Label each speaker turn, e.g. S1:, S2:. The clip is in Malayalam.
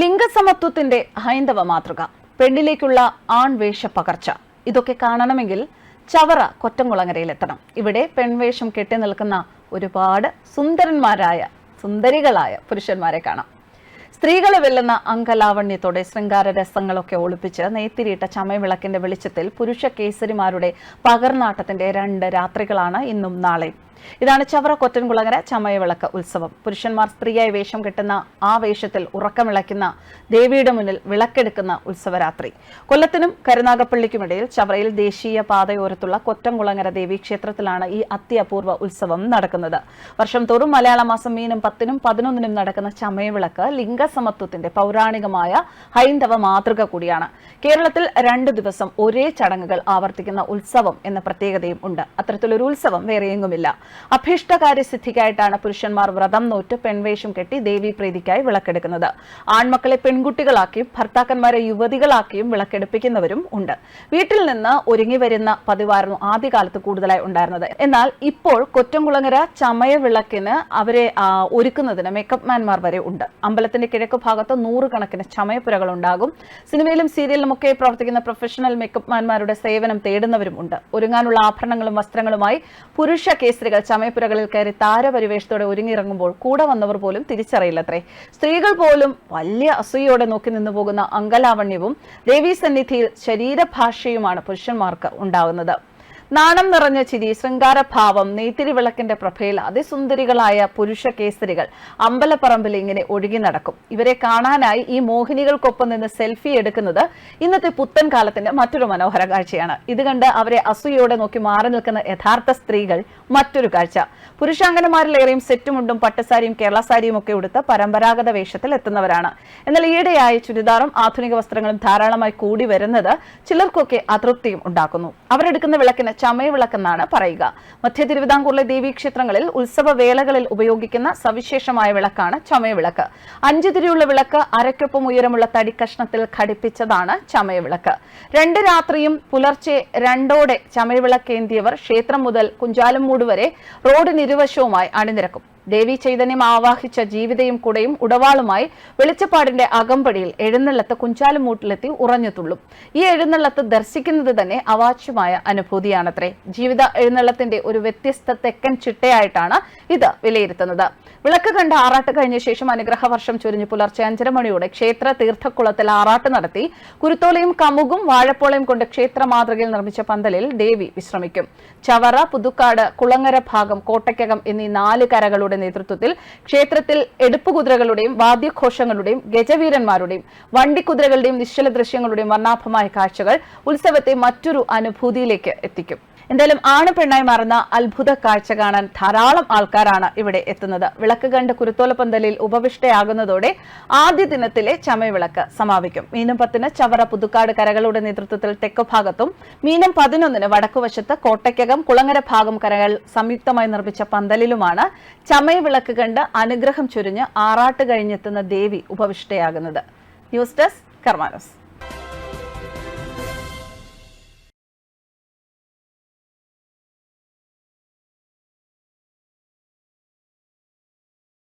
S1: ലിംഗസമത്വത്തിന്റെ ഹൈന്ദവ മാതൃക പെണ്ണിലേക്കുള്ള ആൺവേഷ പകർച്ച. ഇതൊക്കെ കാണണമെങ്കിൽ ചവറ കൊറ്റംകുളങ്ങരയിലെത്തണം. ഇവിടെ പെൺവേഷം കെട്ടി നിൽക്കുന്ന ഒരുപാട് സുന്ദരന്മാരായ സുന്ദരികളായ പുരുഷന്മാരെ കാണാം. സ്ത്രീകളെ വെല്ലുന്ന അങ്കലാവണ്യത്തോടെ ശൃംഗാര രസങ്ങളൊക്കെ ഒളിപ്പിച്ച് നെയ്ത്തിരിയിട്ട ചമയവിളക്കിന്റെ വെളിച്ചത്തിൽ പുരുഷ കേസരിമാരുടെ പകർനാട്ടത്തിന്റെ രണ്ട് രാത്രികളാണ് ഇന്നും നാളെയും. ഇതാണ് ചവറ കൊറ്റൻകുളങ്ങര ചമയവിളക്ക് ഉത്സവം. പുരുഷന്മാർ സ്ത്രീയായി വേഷം കെട്ടുന്ന ആ വേഷത്തിൽ ഉറക്കമിളയ്ക്കുന്ന ദേവിയുടെ മുന്നിൽ വിളക്കെടുക്കുന്ന ഉത്സവരാത്രി. കൊല്ലത്തിനും കരുനാഗപ്പള്ളിക്കുമിടയിൽ ചവറയിൽ ദേശീയ പാതയോരത്തുള്ള കൊറ്റൻകുളങ്ങര ദേവി ക്ഷേത്രത്തിലാണ് ഈ അത്യപൂർവ ഉത്സവം നടക്കുന്നത്. വർഷം തോറും മലയാള മാസം മീനും പത്തിനും പതിനൊന്നിനും നടക്കുന്ന ചമയവിളക്ക് ലിംഗസമത്വത്തിന്റെ പൗരാണികമായ ഹൈന്ദവ മാതൃക കൂടിയാണ്. കേരളത്തിൽ രണ്ട് ദിവസം ഒരേ ചടങ്ങുകൾ ആവർത്തിക്കുന്ന ഉത്സവം എന്ന പ്രത്യേകതയും ഉണ്ട്. അത്തരത്തിലൊരു ഉത്സവം വേറെയെങ്ങുമില്ല അഭീഷ്ടകാര്യ സിദ്ധിക്കായിട്ടാണ് പുരുഷന്മാർ വ്രതം നോറ്റ് പെൺവേഷം കെട്ടി ദേവി പ്രീതിക്കായി വിളക്കെടുക്കുന്നത്. ആൺമക്കളെ പെൺകുട്ടികളാക്കിയും ഭർത്താക്കന്മാരെ യുവതികളാക്കിയും വിളക്കെടുപ്പിക്കുന്നവരും ഉണ്ട്. വീട്ടിൽ നിന്ന് ഒരുങ്ങി വരുന്ന പതിവായിരുന്നു ആദ്യകാലത്ത് കൂടുതലായി ഉണ്ടായിരുന്നത്. എന്നാൽ ഇപ്പോൾ കൊറ്റംകുളങ്ങര ചമയ വിളക്കിന് അവരെ ഒരുക്കുന്നതിന് മേക്കപ്പ് മാൻമാർ വരെ ഉണ്ട്. അമ്പലത്തിന്റെ കിഴക്ക് ഭാഗത്ത് നൂറുകണക്കിന് ചമയപ്പുരകൾ ഉണ്ടാകും. സിനിമയിലും സീരിയലിലും ഒക്കെ പ്രവർത്തിക്കുന്ന പ്രൊഫഷണൽ മേക്കപ്പ് മാൻമാരുടെ സേവനം തേടുന്നവരും ഉണ്ട്. ഒരുങ്ങാനുള്ള ആഭരണങ്ങളും വസ്ത്രങ്ങളുമായി പുരുഷ കേസരികൾ ചമയപ്പുരകളിൽ കയറി താരപരിവേഷത്തോടെ ഒരുങ്ങിയിറങ്ങുമ്പോൾ കൂടെ വന്നവർ പോലും തിരിച്ചറിയില്ലത്രേ. സ്ത്രീകൾ പോലും വലിയ അസൂയോടെ നോക്കി നിന്നു പോകുന്ന അങ്കലാവണ്യവും ദേവീസന്നിധിയിൽ ശരീരഭാഷയുമാണ് പുരുഷന്മാർക്ക് ഉണ്ടാകുന്നത് നാണം നിറഞ്ഞ ചിരി ശൃംഗാരഭാവം നെയ്ത്തിരി വിളക്കിന്റെ പ്രഭയിൽ അതിസുന്ദരികളായ പുരുഷ കേസരികൾ അമ്പലപ്പറമ്പിൽ ഇങ്ങനെ ഒഴുകി നടക്കും. ഇവരെ കാണാനായി ഈ മോഹിനികൾക്കൊപ്പം നിന്ന് സെൽഫി എടുക്കുന്നത് ഇന്നത്തെ പുത്തൻ കാലത്തിന്റെ മറ്റൊരു മനോഹര കാഴ്ചയാണ്. ഇത് കണ്ട് അവരെ അസൂയോടെ നോക്കി മാറി നിൽക്കുന്ന യഥാർത്ഥ സ്ത്രീകൾ മറ്റൊരു കാഴ്ച. പുരുഷാംഗനമാരിലേറെയും സെറ്റുമുണ്ടും പട്ടുസാരിയും കേരള സാരിയും ഒക്കെ ഉടുത്ത് പരമ്പരാഗത വേഷത്തിൽ എത്തുന്നവരാണ്. എന്നാൽ ഈയിടെയായി ചുരിദാറും ആധുനിക വസ്ത്രങ്ങളും ധാരാളമായി കൂടി വരുന്നത് ചിലർക്കൊക്കെ അതൃപ്തിയും ഉണ്ടാക്കുന്നു. അവരെടുക്കുന്ന വിളക്കിന് ചമയവിളക്കെന്നാണ് പറയുക. മധ്യ തിരുവിതാംകൂറിലെ ദേവീക്ഷേത്രങ്ങളിൽ ഉത്സവ വേളകളിൽ ഉപയോഗിക്കുന്ന സവിശേഷമായ വിളക്കാണ് ചമയവിളക്ക്. അഞ്ചു തിരിയുള്ള വിളക്ക് അരയ്ക്കൊപ്പം ഉയരമുള്ള തടിക്കഷ്ണത്തിൽ ഘടിപ്പിച്ചതാണ് ചമയവിളക്ക്. രണ്ട് രാത്രിയും പുലർച്ചെ രണ്ടോടെ ചമയവിളക്കേന്തിയവർ ക്ഷേത്രം മുതൽ കുഞ്ചാലംമൂട് വരെ റോഡിനിരുവശവുമായി അണിനിരക്കും. ദേവി ചൈതന്യം ആവാഹിച്ച ജീവിതയും കുടയും ഉടവാളുമായി വെളിച്ചപ്പാടിന്റെ അകമ്പടിയിൽ എഴുന്നള്ളത്ത് കുഞ്ചാലുമൂട്ടിലെത്തി ഉറഞ്ഞുതുള്ളും. ഈ എഴുന്നള്ളത്ത് ദർശിക്കുന്നത് തന്നെ അവാച്യമായ അനുഭൂതിയാണത്രേ. ജീവിത എഴുന്നള്ളത്തിന്റെ ഒരു വ്യത്യസ്ത തെക്കൻ ചിട്ടയായിട്ടാണ് ഇത് വിലയിരുത്തുന്നത്. വിളക്ക് കണ്ട് ആറാട്ട് കഴിഞ്ഞ ശേഷം അനുഗ്രഹ വർഷം ചൊരിഞ്ഞു പുലർച്ചെ അഞ്ചര മണിയോടെ ക്ഷേത്ര തീർത്ഥക്കുളത്തിൽ ആറാട്ട് നടത്തി കുരുത്തോലയും കമുകും വാഴപ്പോളയും കൊണ്ട് ക്ഷേത്ര മാതൃകയിൽ നിർമ്മിച്ച പന്തലിൽ ദേവി വിശ്രമിക്കും. ചവറ പുതുക്കാട് കുളങ്ങര ഭാഗം കോട്ടയ്ക്കകം എന്നീ നാല് കരകളുടെ നേതൃത്വത്തിൽ ക്ഷേത്രത്തിൽ എടുപ്പുകുതിരകളുടെയും വാദ്യഘോഷങ്ങളുടെയും ഗജവീരന്മാരുടെയും വണ്ടിക്കുതിരകളുടെയും നിശ്ചല ദൃശ്യങ്ങളുടെയും വർണാഭമായ കാഴ്ചകൾ ഉത്സവത്തെ മറ്റൊരു അനുഭൂതിയിലേക്ക് എത്തിക്കും. എന്തായാലും ആണ് പെണ്ണായി മാറുന്ന അത്ഭുത കാഴ്ച കാണാൻ ധാരാളം ആൾക്കാരാണ് ഇവിടെ എത്തുന്നത്. വിളക്ക് കണ്ട് കുരുത്തോല പന്തലിൽ ഉപവിഷ്ടയാകുന്നതോടെ ആദ്യ ദിനത്തിലെ ചമയവിളക്ക് സമാപിക്കും. മീനം പത്തിന് ചവറ പുതുക്കാട് കരകളുടെ നേതൃത്വത്തിൽ തെക്ക് ഭാഗത്തും മീനം പതിനൊന്നിന് വടക്കുവശത്ത് കോട്ടയ്ക്കകം കുളങ്ങര ഭാഗം കരകൾ സംയുക്തമായി നിർമ്മിച്ച പന്തലിലുമാണ് ചമയവിളക്ക് കണ്ട് അനുഗ്രഹം ചൊരിഞ്ഞ് ആറാട്ട് കഴിഞ്ഞെത്തുന്ന ദേവി ഉപവിഷ്ടയാകുന്നത്. News desk കർമാനോസ്.